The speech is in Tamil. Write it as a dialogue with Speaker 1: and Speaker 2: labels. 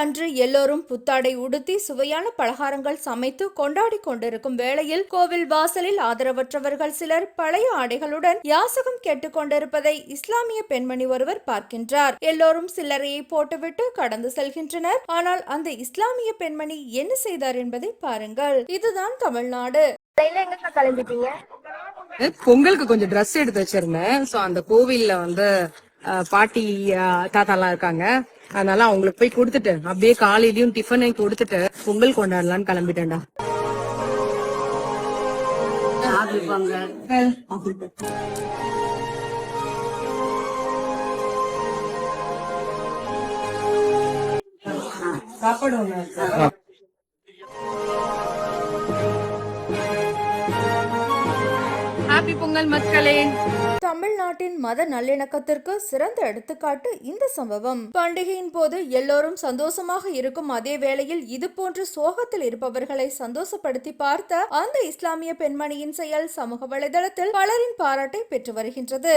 Speaker 1: அன்று எல்லோரும் புத்தாடை உடுத்தி சுவையான பலகாரங்கள் சமைத்து கொண்டாடி கொண்டிருக்கும் வேளையில் கோவில் வாசலில் ஆதரவற்றவர்கள் சிலர் பழைய ஆடைகளுடன் யாசகம் கேட்டுக் கொண்டிருப்பதை இஸ்லாமிய பெண்மணி ஒருவர் பார்க்கின்றார். எல்லோரும் சில்லறையை போட்டுவிட்டு கடந்து செல்கின்றனர். ஆனால் அந்த இஸ்லாமிய பெண்மணி என்ன செய்தார் என்பதை பாருங்கள். இதுதான் தமிழ்நாடு.
Speaker 2: கிளம்பிட்டீங்க
Speaker 3: பொங்கலுக்கு கொஞ்சம் Dress எடுத்து வச்சிருந்தேன். சோ அந்த கோவில்ல வந்து பாட்டி தாத்தா எல்லாம் இருக்காங்க. அதனால அவங்களுக்கு போய் கொடுத்துட்டு அப்படியே காலையிலயும் டிஃபனை கொடுத்துட்டு பொங்கல் கொண்டாடலாம்னு கிளம்பிட்டேன்டா. சாப்பாடு ஹாப்பி பொங்கல் மக்களே.
Speaker 1: தமிழ்நாட்டின் மத நல்லிணக்கத்திற்கு சிறந்த எடுத்துக்காட்டு இந்த சம்பவம். பண்டிகையின் போது எல்லோரும் சந்தோஷமாக இருக்கும் அதே வேளையில் இது போன்று சோகத்தில் இருப்பவர்களை சந்தோஷப்படுத்தி பார்த்த அந்த இஸ்லாமிய பெண்மணியின் செயல் சமூக வலைதளத்தில் பலரின் பாராட்டை பெற்று வருகின்றது.